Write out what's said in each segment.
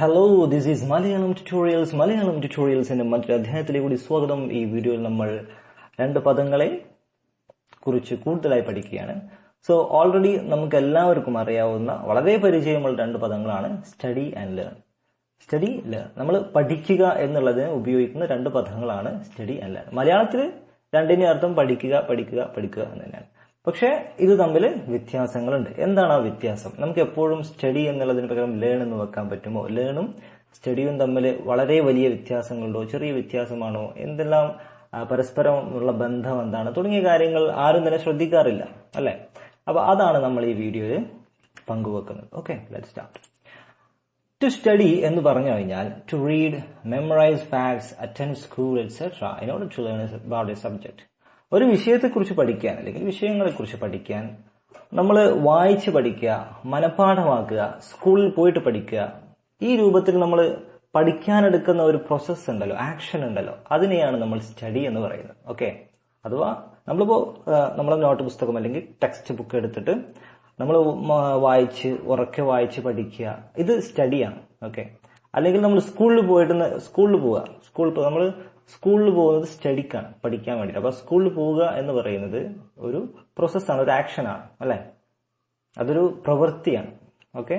Hello this is Malayalam tutorials Malayalam ട്യൂട്ടോറിയൽസിന്റെ മറ്റൊരു അധ്യായത്തിലേക്ക് കൂടി സ്വാഗതം. ഈ വീഡിയോയിൽ നമ്മൾ രണ്ട് പദങ്ങളെ കുറിച്ച് കൂടുതലായി പഠിക്കുകയാണ്. സോ ഓൾറെഡി നമുക്ക് എല്ലാവർക്കും അറിയാവുന്ന വളരെ പരിചയമുള്ള രണ്ട് പദങ്ങളാണ് study and learn study learn നമ്മൾ പഠിക്കുക എന്നുള്ളതിന് ഉപയോഗിക്കുന്ന രണ്ട് പദങ്ങളാണ് സ്റ്റഡി ആൻഡ് ലേൺ മലയാളത്തിൽ രണ്ടിന്റെ അർത്ഥം പഠിക്കുക പഠിക്കുക പഠിക്കുക എന്ന് തന്നെയാണ്. പക്ഷേ ഇത് തമ്മിൽ വ്യത്യാസങ്ങളുണ്ട്. എന്താണ് ആ വ്യത്യാസം? നമുക്ക് എപ്പോഴും സ്റ്റഡി എന്നുള്ളതിന് പകരം ലേൺ എന്ന് വെക്കാൻ പറ്റുമോ? ലേണും സ്റ്റഡിയും തമ്മിൽ വളരെ വലിയ വ്യത്യാസങ്ങളുണ്ടോ? ചെറിയ വ്യത്യാസമാണോ? എന്തെല്ലാം പരസ്പരമുള്ള ബന്ധം എന്താണ്? തുടങ്ങിയ കാര്യങ്ങൾ ആരും തന്നെ ശ്രദ്ധിക്കാറില്ല അല്ലെ? അപ്പൊ അതാണ് നമ്മൾ ഈ വീഡിയോയിൽ പങ്കുവെക്കുന്നത്. ഓക്കെ സ്റ്റാർട്ട് ടു സ്റ്റഡി എന്ന് പറഞ്ഞു കഴിഞ്ഞാൽ to read memorise facts attend school etcetera in order to learn about a subject ഒരു വിഷയത്തെക്കുറിച്ച് പഠിക്കാൻ അല്ലെങ്കിൽ വിഷയങ്ങളെക്കുറിച്ച് പഠിക്കാൻ നമ്മൾ വായിച്ച് പഠിക്കുക മനഃപ്പാഠമാക്കുക സ്കൂളിൽ പോയിട്ട് പഠിക്കുക ഈ രൂപത്തിൽ നമ്മൾ പഠിക്കാനെടുക്കുന്ന ഒരു പ്രോസസ്സ് ഉണ്ടല്ലോ ആക്ഷൻ ഉണ്ടല്ലോ അതിനെയാണ് നമ്മൾ സ്റ്റഡി എന്ന് പറയുന്നത്. ഓക്കെ അഥവാ നമ്മളിപ്പോൾ നമ്മളെ നോട്ട് പുസ്തകം അല്ലെങ്കിൽ ടെക്സ്റ്റ് ബുക്ക് എടുത്തിട്ട് നമ്മൾ വായിച്ച് ഉറക്കെ വായിച്ച് പഠിക്കുക. ഇത് സ്റ്റഡിയാണ് ഓക്കെ അല്ലെങ്കിൽ നമ്മൾ സ്കൂളിൽ പോയിട്ട് സ്കൂളിൽ പോവുക. സ്കൂളിൽ നമ്മൾ സ്കൂളിൽ പോകുന്നത് സ്റ്റഡിക്കാണ് പഠിക്കാൻ വേണ്ടിയിട്ട്. അപ്പൊ സ്കൂളിൽ പോവുക എന്ന് പറയുന്നത് ഒരു പ്രോസസ്സാണ് ഒരു ആക്ഷനാണ് അല്ലെ? അതൊരു പ്രവൃത്തിയാണ് ഓക്കെ?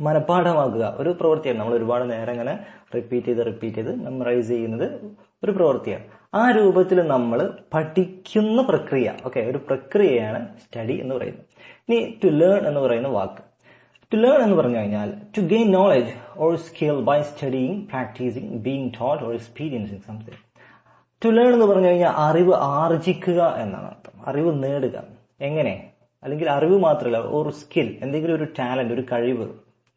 മനഃപ്പാഠമാക്കുക ഒരു പ്രവൃത്തിയാണ്. നമ്മൾ ഒരുപാട് നേരം ഇങ്ങനെ റിപ്പീറ്റ് ചെയ്ത് റിപ്പീറ്റ് ചെയ്ത് മെമ്മറൈസ് ചെയ്യുന്നത് ഒരു പ്രവൃത്തിയാണ്. ആ രൂപത്തിൽ നമ്മൾ പഠിക്കുന്ന പ്രക്രിയ ഓക്കെ? ഒരു പ്രക്രിയയാണ് സ്റ്റഡി എന്ന് പറയുന്നത്. ഇനി ടു ലേൺ എന്ന് പറയുന്ന വാക്ക്. ടു ലേൺ എന്ന് പറഞ്ഞു കഴിഞ്ഞാൽ to gain knowledge or skill by studying practising being taught or experiencing something to learn എന്ന് പറഞ്ഞു കഴിഞ്ഞാൽ അറിവ് ആർജിക്കുക എന്നാണ് അർത്ഥം. അറിവ് നേടുക. എങ്ങനെ? അല്ലെങ്കിൽ അറിവ് മാത്രമല്ല ഒരു സ്കിൽ എന്തെങ്കിലും ഒരു ടാലന്റ് ഒരു കഴിവ്.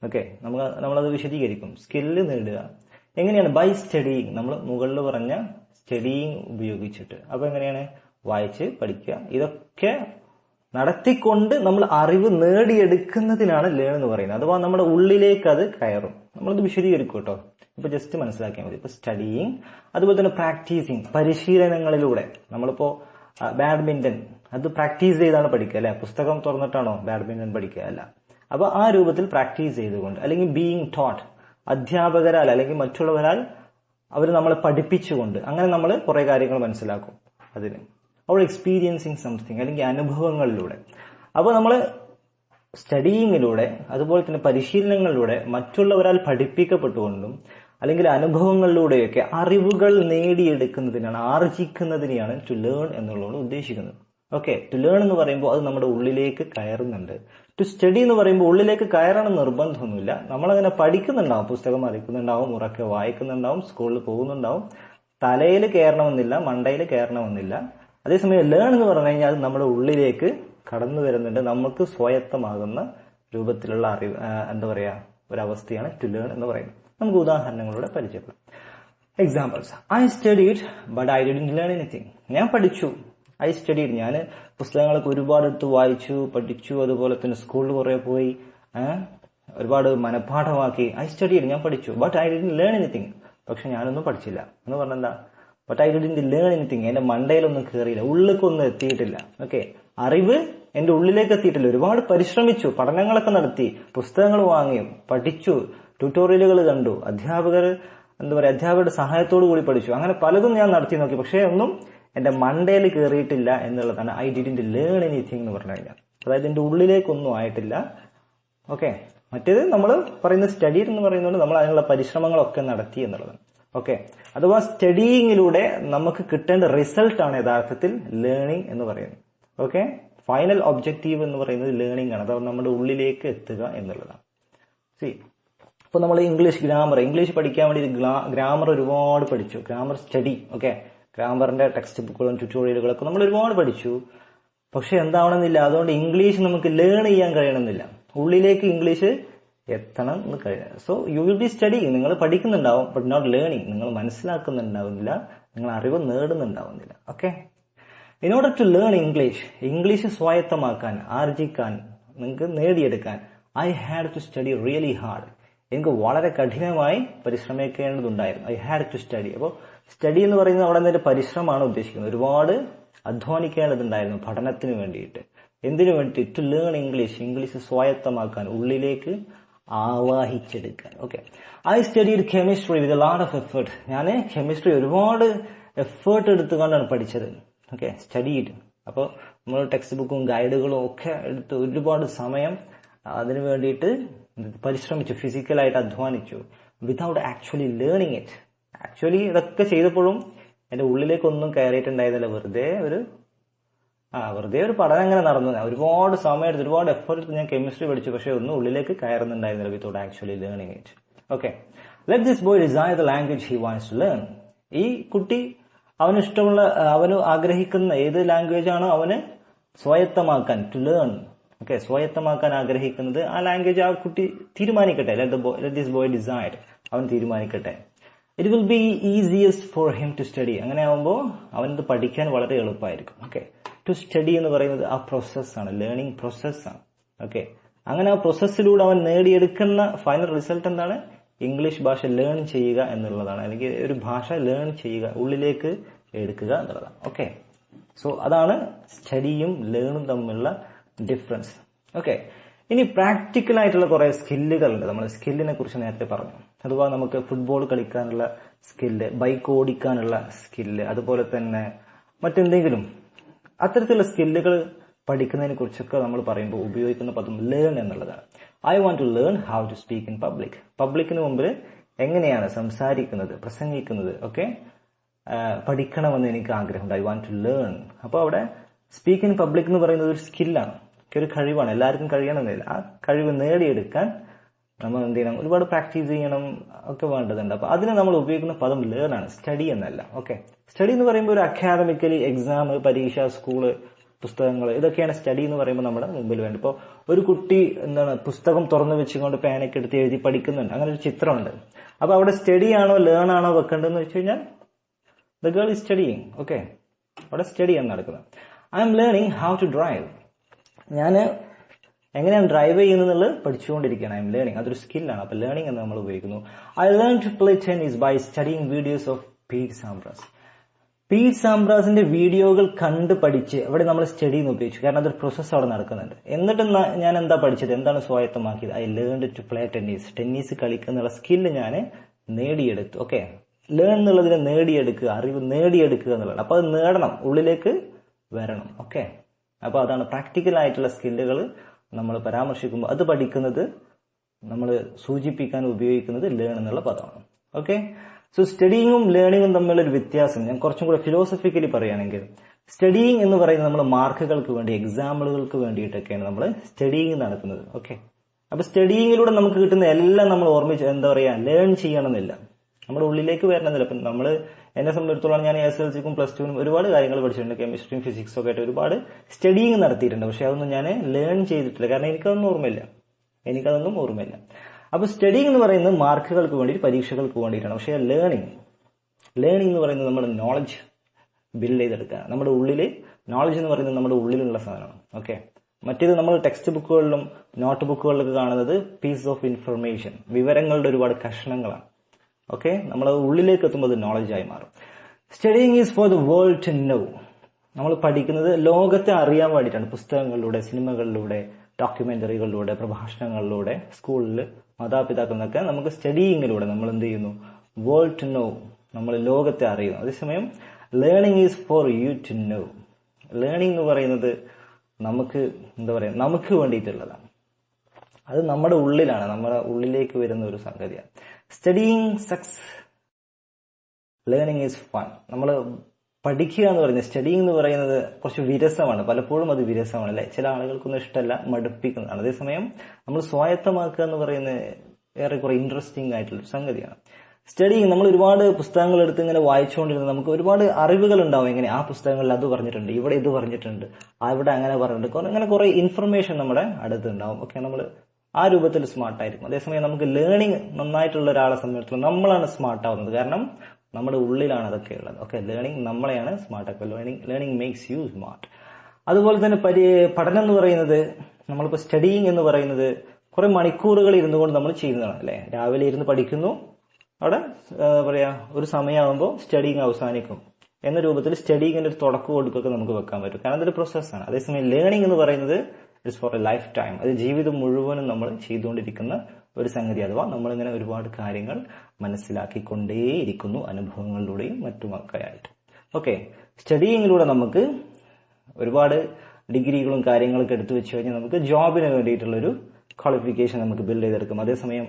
ഓക്കെ നമുക്ക് നമ്മളത് വിശദീകരിക്കും. സ്കില്ല് നേടുക. എങ്ങനെയാണ്? ബൈ സ്റ്റഡിയിങ് നമ്മൾ മുകളിൽ പറഞ്ഞ സ്റ്റഡിയിങ് ഉപയോഗിച്ചിട്ട്. അപ്പോൾ എങ്ങനെയാണ്? വായിച്ച് പഠിക്കുക. ഇതൊക്കെ നടത്തിക്കൊണ്ട് നമ്മൾ അറിവ് നേടിയെടുക്കുന്നതിനാണ് ലേൺ എന്ന് പറയുന്നത്. അഥവാ നമ്മുടെ ഉള്ളിലേക്ക് അത് കയറും. നമ്മളത് വിശദീകരിക്കും കേട്ടോ ഇപ്പൊ ജസ്റ്റ് മനസ്സിലാക്കിയാൽ മതി. ഇപ്പൊ സ്റ്റഡിയിങ് അതുപോലെ തന്നെ പ്രാക്ടീസിങ് പരിശീലനങ്ങളിലൂടെ. നമ്മളിപ്പോ ബാഡ്മിന്റൺ അത് പ്രാക്ടീസ് ചെയ്താണ് പഠിക്കുക അല്ലെ? പുസ്തകം തുറന്നിട്ടാണോ ബാഡ്മിന്റൺ പഠിക്കുക? അല്ല. അപ്പൊ ആ രൂപത്തിൽ പ്രാക്ടീസ് ചെയ്തുകൊണ്ട് അല്ലെങ്കിൽ ബീയിങ് ടോട്ട് അധ്യാപകരാൽ അല്ലെങ്കിൽ മറ്റുള്ളവരാൽ അവർ നമ്മളെ പഠിപ്പിച്ചുകൊണ്ട് അങ്ങനെ നമ്മൾ കുറെ കാര്യങ്ങൾ മനസ്സിലാക്കും അതിന്. അവർ എക്സ്പീരിയൻസിങ് സംതിങ് അല്ലെങ്കിൽ അനുഭവങ്ങളിലൂടെ. അപ്പോൾ നമ്മൾ സ്റ്റഡിയിങ്ങിലൂടെ അതുപോലെ തന്നെ പരിശീലനങ്ങളിലൂടെ മറ്റുള്ളവരാൽ പഠിപ്പിക്കപ്പെട്ടുകൊണ്ടും അല്ലെങ്കിൽ അനുഭവങ്ങളിലൂടെയൊക്കെ അറിവുകൾ നേടിയെടുക്കുന്നതിനാണ് ആർജിക്കുന്നതിനെയാണ് ടു ലേൺ എന്നുള്ളത് ഉദ്ദേശിക്കുന്നത്. ഓക്കെ ടു ലേൺ എന്ന് പറയുമ്പോൾ അത് നമ്മുടെ ഉള്ളിലേക്ക് കയറുന്നുണ്ട്. ടു സ്റ്റഡി എന്ന് പറയുമ്പോൾ ഉള്ളിലേക്ക് കയറണം നിർബന്ധമൊന്നുമില്ല. നമ്മളങ്ങനെ പഠിക്കുന്നുണ്ടാവും പുസ്തകം അറിയിക്കുന്നുണ്ടാവും ഉറക്കെ വായിക്കുന്നുണ്ടാവും സ്കൂളിൽ പോകുന്നുണ്ടാവും. തലയിൽ കയറണമെന്നില്ല മണ്ടയിൽ കയറണമെന്നില്ല. അതേസമയം ലേൺ എന്ന് പറഞ്ഞു കഴിഞ്ഞാൽ അത് നമ്മുടെ ഉള്ളിലേക്ക് കടന്നു വരുന്നുണ്ട്. നമുക്ക് സ്വായത്തമാകുന്ന രൂപത്തിലുള്ള അറിവ് എന്താ പറയുക ഒരവസ്ഥയാണ് ടു ലേൺ എന്ന് പറയുന്നത്. നമുക്ക് ഉദാഹരണങ്ങളിലൂടെ പരിചയപ്പെടാം. Examples I studied but I did learn anything ഞാൻ പഠിച്ചു. ഐ സ്റ്റഡീഡ് ഞാൻ പുസ്തകങ്ങളൊക്കെ ഒരുപാട് എടുത്ത് വായിച്ചു പഠിച്ചു. അതുപോലെ തന്നെ സ്കൂളിൽ കുറെ പോയി ഒരുപാട് മനഃപാഠമാക്കി. ഐ സ്റ്റഡീഡ് ഞാൻ പഠിച്ചു. But I did learn anything പക്ഷെ ഞാനൊന്നും പഠിച്ചില്ല. എന്ന് പറഞ്ഞെന്താ but I didn't learn anything എന്റെ മണ്ടയിലൊന്നും കയറിയില്ല ഉള്ളിലേക്കൊന്നും എത്തിയിട്ടില്ല. ഓക്കെ അറിവ് എന്റെ ഉള്ളിലേക്ക് എത്തിയിട്ടില്ല. ഒരുപാട് പരിശ്രമിച്ചു. പഠനങ്ങളൊക്കെ നടത്തി. പുസ്തകങ്ങൾ വാങ്ങി. പഠിച്ചു. ട്യൂട്ടോറിയലുകൾ കണ്ടു. അധ്യാപകർ എന്താ പറയുക അധ്യാപകരുടെ സഹായത്തോടു കൂടി പഠിച്ചു. അങ്ങനെ പലതും ഞാൻ നടത്തി നോക്കി. പക്ഷേ ഒന്നും എന്റെ മണ്ടയിൽ കയറിയിട്ടില്ല എന്നുള്ളതാണ്. ഐ ഡിഡിന്റ് ലേൺ എനിത്തിങ് എന്ന് പറഞ്ഞു കഴിഞ്ഞാൽ അതായത് എന്റെ ഉള്ളിലേക്കൊന്നും ആയിട്ടില്ല. ഓക്കെ മറ്റേത് നമ്മൾ പറയുന്ന സ്റ്റഡി എന്ന് പറയുന്നത് നമ്മൾ അതിനുള്ള പരിശ്രമങ്ങളൊക്കെ നടത്തി എന്നുള്ളതാണ്. ഓക്കെ അഥവാ സ്റ്റഡിയിങ്ങിലൂടെ നമുക്ക് കിട്ടേണ്ട റിസൾട്ട് ആണ് യഥാർത്ഥത്തിൽ ലേണിംഗ് എന്ന് പറയുന്നത്. ഓക്കെ ഫൈനൽ ഒബ്ജക്റ്റീവ് എന്ന് പറയുന്നത് ലേണിംഗ് ആണ്. അഥവാ നമ്മുടെ ഉള്ളിലേക്ക് എത്തുക എന്നുള്ളതാണ്. സി ഇപ്പൊ നമ്മൾ ഇംഗ്ലീഷ് ഗ്രാമർ ഇംഗ്ലീഷ് പഠിക്കാൻ വേണ്ടി ഗ്രാമർ ഒരുപാട് പഠിച്ചു. ഗ്രാമർ സ്റ്റഡി ഓക്കെ ഗ്രാമറിന്റെ ടെക്സ്റ്റ് ബുക്കുകളും ട്യൂട്ടോറിയലുകളൊക്കെ നമ്മൾ ഒരുപാട് പഠിച്ചു. പക്ഷെ എന്താവണമെന്നില്ല. അതുകൊണ്ട് ഇംഗ്ലീഷ് നമുക്ക് ലേൺ ചെയ്യാൻ കഴിയണമെന്നില്ല. ഉള്ളിലേക്ക് ഇംഗ്ലീഷ് എത്തണം എന്ന് കഴിയണം so you will be study നിങ്ങൾ പഠിക്കുന്നുണ്ടാവും ബട്ട് നോട്ട് ലേണിംഗ് നിങ്ങൾ മനസ്സിലാക്കുന്നുണ്ടാവുന്നില്ല നിങ്ങൾ അറിവ് നേടുന്നുണ്ടാവുന്നില്ല. Okay in order to learn English English സ്വായത്തമാക്കാൻ ആർജിക്കാൻ നിങ്ങൾക്ക് നേടിയെടുക്കാൻ I had to study really hard എനിക്ക് വളരെ കഠിനമായി പരിശ്രമിക്കേണ്ടതുണ്ടായിരുന്നു. ഐ ഹാഡ് ടു സ്റ്റഡി അപ്പോൾ സ്റ്റഡി എന്ന് പറയുന്നത് അവിടെ നിന്നൊരു പരിശ്രമമാണ് ഉദ്ദേശിക്കുന്നത്. ഒരുപാട് അധ്വാനിക്കേണ്ടതുണ്ടായിരുന്നു പഠനത്തിന് വേണ്ടിയിട്ട്. എന്തിനു വേണ്ടി ടു ലേൺ ഇംഗ്ലീഷ് ഇംഗ്ലീഷ് സ്വായത്തമാക്കാൻ ഉള്ളിലേക്ക് ആവാഹിച്ചെടുക്കാൻ okay I studied chemistry with lot of effort ഞാൻ കെമിസ്ട്രി ഒരുപാട് എഫേർട്ട് എടുത്തുകൊണ്ടാണ് പഠിച്ചത്. ഓക്കെ സ്റ്റഡീഡ് അപ്പോൾ നമ്മൾ ടെക്സ്റ്റ് ബുക്കും ഗൈഡുകളും ഒക്കെ എടുത്ത് ഒരുപാട് സമയം അതിനു വേണ്ടിയിട്ട് പരിശ്രമിച്ചു. ഫിസിക്കലായിട്ട് അധ്വാനിച്ചു. Without actually learning it actually ഇതൊക്കെ ചെയ്തപ്പോഴും എന്റെ ഉള്ളിലേക്കൊന്നും കയറിയിട്ടുണ്ടായിരുന്നില്ല. വെറുതെ ഒരു ആ വെറുതെ ഒരു പഠനം എങ്ങനെ നടന്നു. ഒരുപാട് സമയം എടുത്ത് ഒരുപാട് എഫേർട്ട് എടുത്ത് ഞാൻ കെമിസ്ട്രി പഠിച്ചു. പക്ഷെ ഒന്നും ഉള്ളിലേക്ക് കയറുന്നുണ്ടായിരുന്നില്ല without actually learning it okay let this boy decide the language he wants to learn ഈ കുട്ടി അവന് ഇഷ്ടമുള്ള അവന് ആഗ്രഹിക്കുന്ന ഏത് ലാംഗ്വേജ് ആണോ അവന് സ്വായത്തമാക്കാൻ ടു ലേൺ ഓക്കെ സ്വായത്തമാക്കാൻ ആഗ്രഹിക്കുന്നത് ആ ലാംഗ്വേജ് ആ കുട്ടി തീരുമാനിക്കട്ടെ. ലെറ്റ് ദിസ് ബോയ് ഡിസൈഡ് അവൻ തീരുമാനിക്കട്ടെ. It will be easiest for him to study അങ്ങനെ ആവുമ്പോൾ അവനത് പഠിക്കാൻ വളരെ എളുപ്പമായിരിക്കും ഓക്കെ ടു സ്റ്റഡി എന്ന് പറയുന്നത് ആ പ്രോസസ്സാണ് ലേണിംഗ് പ്രോസസ്സാണ് ഓക്കെ അങ്ങനെ ആ പ്രോസസ്സിലൂടെ അവൻ നേടിയെടുക്കുന്ന ഫൈനൽ റിസൾട്ട് എന്താണ്? ഇംഗ്ലീഷ് ഭാഷ ലേൺ ചെയ്യുക എന്നുള്ളതാണ്. അല്ലെങ്കിൽ ഒരു ഭാഷ ലേൺ ചെയ്യുക ഉള്ളിലേക്ക് എടുക്കുക എന്നുള്ളതാണ്. ഓക്കെ സോ അതാണ് സ്റ്റഡിയും ലേണും തമ്മിലുള്ള ഡിഫറൻസ് ഓക്കെ ഇനി പ്രാക്ടിക്കൽ ആയിട്ടുള്ള കുറെ സ്കില്ലുകളുണ്ട് നമ്മൾ സ്കില്ലിനെ കുറിച്ച് നേരത്തെ പറഞ്ഞു. അഥവാ നമുക്ക് ഫുട്ബോൾ കളിക്കാനുള്ള സ്കില്ല് ബൈക്ക് ഓടിക്കാനുള്ള സ്കില്ല് അതുപോലെ തന്നെ മറ്റെന്തെങ്കിലും അത്തരത്തിലുള്ള സ്കില്ലുകൾ പഠിക്കുന്നതിനെ കുറിച്ചൊക്കെ നമ്മൾ പറയുമ്പോൾ ഉപയോഗിക്കുന്ന പദം ലേൺ എന്നുള്ളതാണ്. I want to learn how to speak in public പബ്ലിക്കിന് മുമ്പിൽ എങ്ങനെയാണ് സംസാരിക്കുന്നത് പ്രസംഗിക്കുന്നത് ഓക്കെ പഠിക്കണമെന്ന് എനിക്ക് ആഗ്രഹമുണ്ട്. ഐ വാണ്ട് ടു ലേൺ അപ്പോൾ അവിടെ സ്പീക്ക് ഇൻ പബ്ലിക് എന്ന് പറയുന്നത് ഒരു സ്കില്ലാണ് ഒരു കഴിവാണ്. എല്ലാവർക്കും കഴിയണമെന്നില്ല. ആ കഴിവ് നേടിയെടുക്കാൻ നമ്മൾ എന്ത് ചെയ്യണം? ഒരുപാട് പ്രാക്ടീസ് ചെയ്യണം ഒക്കെ വേണ്ടതുണ്ട്. അപ്പൊ അതിന് നമ്മൾ ഉപയോഗിക്കുന്ന പദം ലേൺ ആണ്. സ്റ്റഡി എന്നല്ല. ഓക്കെ സ്റ്റഡി എന്ന് പറയുമ്പോൾ ഒരു അക്കാദമിക്കലി എക്സാം പരീക്ഷ സ്കൂൾ പുസ്തകങ്ങൾ ഇതൊക്കെയാണ് സ്റ്റഡി എന്ന് പറയുമ്പോൾ നമ്മുടെ മുമ്പിൽ വേണ്ടത്. ഇപ്പോൾ ഒരു കുട്ടി എന്താണ് പുസ്തകം തുറന്നു വെച്ചുകൊണ്ട് പേനയ്ക്ക് എടുത്ത് എഴുതി പഠിക്കുന്നുണ്ട്. അങ്ങനെ ഒരു ചിത്രമുണ്ട്. അപ്പൊ അവിടെ സ്റ്റഡി ആണോ ലേൺ ആണോ വെക്കേണ്ടതെന്ന് വെച്ച് കഴിഞ്ഞാൽ the girl is studying okay അവിടെ സ്റ്റഡി ആണ് നടക്കുന്നത്. I'm learning how to drive ഞാൻ എങ്ങനെയാണ് ഡ്രൈവ് ചെയ്യുന്നത് പഠിച്ചുകൊണ്ടിരിക്കുകയാണ്. ഐ എം ലേണിംഗ് അതൊരു സ്കില്ലാണ് അപ്പൊ ലേണിംഗ് എന്ന് നമ്മൾ ഉപയോഗിക്കുന്നു. I learn to play tennis by studying videos of Pete Sampras Pete സാംബ്രാസിന്റെ വീഡിയോകൾ കണ്ട് പഠിച്ച് അവിടെ നമ്മൾ സ്റ്റഡി എന്ന് ഉപയോഗിച്ചു. കാരണം അതൊരു പ്രോസസ്സ് അവിടെ നടക്കുന്നുണ്ട്. എന്നിട്ട് ഞാൻ എന്താ പഠിച്ചത്? എന്താണ് സ്വായത്തമാക്കിയത്? I learn to play tennis tennis കളിക്കുന്നുള്ള skill ഞാൻ നേടിയെടുത്തു. ഓക്കെ ലേൺ എന്നുള്ളതിനെ നേടിയെടുക്കുക അറിവ് നേടിയെടുക്കുക എന്നുള്ളതാണ്. അപ്പൊ അത് നേടണം. ഉള്ളിലേക്ക് വരണം. ഓക്കെ അപ്പൊ അതാണ് പ്രാക്ടിക്കൽ ആയിട്ടുള്ള സ്കില്ലുകൾ നമ്മൾ പരാമർശിക്കുമ്പോൾ അത് പഠിക്കുന്നത് നമ്മൾ സൂചിപ്പിക്കാൻ ഉപയോഗിക്കുന്നത് ലേൺ എന്നുള്ള പദമാണ്. ഓക്കെ സോ സ്റ്റഡിയിങ്ങും ലേണിങ്ങും തമ്മിലൊരു വ്യത്യാസം ഞാൻ കുറച്ചും കൂടെ ഫിലോസഫിക്കലി പറയുകയാണെങ്കിൽ സ്റ്റഡിയിങ് എന്ന് പറയുന്നത് നമ്മൾ മാർക്കുകൾക്ക് വേണ്ടി എക്സാമ്പിളുകൾക്ക് വേണ്ടിയിട്ടൊക്കെയാണ് നമ്മൾ സ്റ്റഡിയിങ് നടക്കുന്നത്. ഓക്കെ അപ്പൊ സ്റ്റഡിയിങ്ങിലൂടെ നമുക്ക് കിട്ടുന്ന എല്ലാം നമ്മൾ ഓർമ്മിച്ച് എന്താ പറയാ ലേൺ ചെയ്യണമെന്നില്ല. നമ്മുടെ ഉള്ളിലേക്ക് വരണമെന്നില്ല. അപ്പം നമ്മൾ എന്നെ സംബന്ധിച്ചിടത്തോളം ഞാൻ എസ് എൽ സിക്കും പ്ലസ് ടുവിനും ഒരുപാട് കാര്യങ്ങൾ പഠിച്ചിട്ടുണ്ട്. കെമിസ്ട്രിയും ഫിസിക്സും ഒക്കെ ആയിട്ട് ഒരുപാട് സ്റ്റഡിയിങ് നടത്തിയിട്ടുണ്ട്. പക്ഷെ അതൊന്നും ഞാൻ ലേൺ ചെയ്തിട്ടില്ല. കാരണം എനിക്കതൊന്നും ഓർമ്മയില്ല. എനിക്കതൊന്നും ഓർമ്മയില്ല. അപ്പോൾ സ്റ്റഡിങ് എന്ന് പറയുന്നത് മാർക്കുകൾക്ക് വേണ്ടിയിട്ട് പരീക്ഷകൾക്ക് വേണ്ടിയിട്ടാണ്. പക്ഷേ ലേണിംഗ് ലേണിംഗ് എന്ന് പറയുന്നത് നമ്മുടെ നോളജ് ബിൽഡ് ചെയ്തെടുക്കുക. നമ്മുടെ ഉള്ളിൽ നോളജ് എന്ന് പറയുന്നത് നമ്മുടെ ഉള്ളിലുള്ള സാധനമാണ്. ഓക്കെ മറ്റേത് നമ്മൾ ടെക്സ്റ്റ് ബുക്കുകളിലും നോട്ട് ബുക്കുകളിലൊക്കെ കാണുന്നത് പീസ് ഓഫ് ഇൻഫർമേഷൻ വിവരങ്ങളുടെ ഒരുപാട് കഷ്ണങ്ങളാണ്. ഓക്കെ നമ്മൾ ഉള്ളിലേക്ക് എത്തുമ്പോൾ അത് നോളജായി മാറും. Studying is for the world to know നമ്മൾ പഠിക്കുന്നത് ലോകത്തെ അറിയാൻ വേണ്ടിയിട്ടാണ്. പുസ്തകങ്ങളിലൂടെ സിനിമകളിലൂടെ ഡോക്യുമെന്ററികളിലൂടെ പ്രഭാഷണങ്ങളിലൂടെ സ്കൂളിൽ മാതാപിതാക്കളിൽ നിന്നൊക്കെ നമുക്ക് സ്റ്റഡിയിങ്ങിലൂടെ നമ്മൾ എന്ത് ചെയ്യുന്നു? വേൾഡ് ടു നോ നമ്മൾ ലോകത്തെ അറിയുന്നു. അതേസമയം learning is for you to know learning എന്ന് പറയുന്നത് നമുക്ക് എന്താ പറയുക നമുക്ക് വേണ്ടിയിട്ടുള്ളതാണ്. അത് നമ്മുടെ ഉള്ളിലാണ്. നമ്മുടെ ഉള്ളിലേക്ക് വരുന്ന ഒരു സംഗതിയാണ്. Studying sucks learning is fun നമ്മൾ പഠിക്കുക എന്ന് പറയുന്നത് സ്റ്റഡിങ് എന്ന് പറയുന്നത് കുറച്ച് വിരസമാണ്. പലപ്പോഴും അത് വിരസമാണ് അല്ലെ? ചില ആളുകൾക്കൊന്നും ഇഷ്ടമല്ല മടുപ്പിക്കുന്നതാണ്. അതേസമയം നമ്മൾ സ്വായത്തമാക്കുക എന്ന് പറയുന്നത് ഏറെക്കുറെ ഇൻട്രസ്റ്റിംഗ് ആയിട്ടുള്ള സംഗതിയാണ്. സ്റ്റഡിങ് നമ്മൾ ഒരുപാട് പുസ്തകങ്ങൾ എടുത്ത് ഇങ്ങനെ വായിച്ചുകൊണ്ടിരുന്ന നമുക്ക് ഒരുപാട് അറിവുകൾ ഉണ്ടാവും ഇങ്ങനെ ആ പുസ്തകങ്ങളിൽ അത് പറഞ്ഞിട്ടുണ്ട് ഇവിടെ ഇത് പറഞ്ഞിട്ടുണ്ട് അവിടെ അങ്ങനെ പറഞ്ഞിട്ടുണ്ട്. അങ്ങനെ കുറെ ഇൻഫർമേഷൻ നമ്മുടെ അടുത്തുണ്ടാവും ഓക്കെ നമ്മൾ ആ രൂപത്തിൽ സ്മാർട്ടായിരിക്കും അതേസമയം നമുക്ക് ലേണിംഗ് നന്നായിട്ടുള്ള ഒരാളെ സംബന്ധിച്ചിടത്തോളം നമ്മളാണ് സ്മാർട്ട് ആവുന്നത്. കാരണം നമ്മുടെ ഉള്ളിലാണ് അതൊക്കെ ഉള്ളത്. ഓക്കെ ലേണിംഗ് നമ്മളെയാണ് സ്മാർട്ട് ആക്കുക learning learning makes you smart അതുപോലെ തന്നെ പരി പഠനം എന്ന് പറയുന്നത് നമ്മളിപ്പോൾ സ്റ്റഡിയിങ് എന്ന് പറയുന്നത് കുറെ മണിക്കൂറുകൾ ഇരുന്നു കൊണ്ട് നമ്മൾ ചെയ്യുന്നതാണ് അല്ലെ? രാവിലെ ഇരുന്ന് പഠിക്കുന്നു. അവിടെ പറയാ ഒരു സമയമാകുമ്പോൾ സ്റ്റഡിങ് അവസാനിക്കും. എന്ന രൂപത്തിൽ സ്റ്റഡിങ്ങിന്റെ ഒരു തുടക്കം കൊടുക്കൊക്കെ നമുക്ക് വെക്കാൻ പറ്റും. കാരണം അതൊരു പ്രോസസ്സാണ് അതേസമയം ലേണിംഗ് എന്ന് പറയുന്നത് it's for a lifetime അത് ജീവിതം മുഴുവനും നമ്മൾ ചെയ്തുകൊണ്ടിരിക്കുന്ന ഒരു സംഗതി അഥവാ നമ്മളിങ്ങനെ ഒരുപാട് കാര്യങ്ങൾ മനസ്സിലാക്കിക്കൊണ്ടേയിരിക്കുന്നു അനുഭവങ്ങളിലൂടെയും മറ്റുമൊക്കെ ആയിട്ട് ഓക്കെ സ്റ്റഡിയിങ്ങിലൂടെ നമുക്ക് ഒരുപാട് ഡിഗ്രികളും കാര്യങ്ങളൊക്കെ എടുത്തു വെച്ച് കഴിഞ്ഞാൽ നമുക്ക് ജോബിന് വേണ്ടിയിട്ടുള്ളൊരു ക്വാളിഫിക്കേഷൻ നമുക്ക് ബിൽഡ് ചെയ്തെടുക്കും. അതേസമയം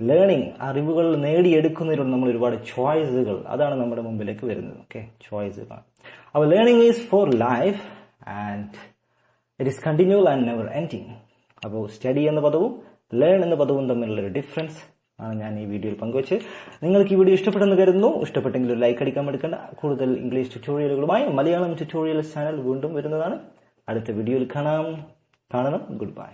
ലേണിംഗ് അറിവുകൾ നേടിയെടുക്കുന്നതിലൂടെ നമ്മൾ ഒരുപാട് ചോയ്സുകൾ അതാണ് നമ്മുടെ മുമ്പിലേക്ക് വരുന്നത്. ഓക്കെ ചോയ്സുകൾ അപ്പോൾ learning is for life and it is continue and never ending അപ്പോൾ സ്റ്റഡി എന്ന പദവും ലേൺ എന്ന പദവും തമ്മിലുള്ളൊരു ഡിഫറൻസ് ആണ് ഞാൻ ഈ വീഡിയോയിൽ പങ്കുവച്ച് നിങ്ങൾക്ക് ഈ വീഡിയോ ഇഷ്ടപ്പെട്ടെന്ന് കരുതുന്നു. ഇഷ്ടപ്പെട്ടെങ്കിൽ ഒരു ലൈക്ക് അടിക്കാൻ എടുക്കേണ്ട കൂടുതൽ ഇംഗ്ലീഷ് ട്യൂട്ടോറിയലുകളുമായി മലയാളം ട്യൂട്ടോറിയൽ ചാനൽ വീണ്ടും വരുന്നതാണ്. അടുത്ത വീഡിയോയിൽ കാണാം. കാണണം. Good bye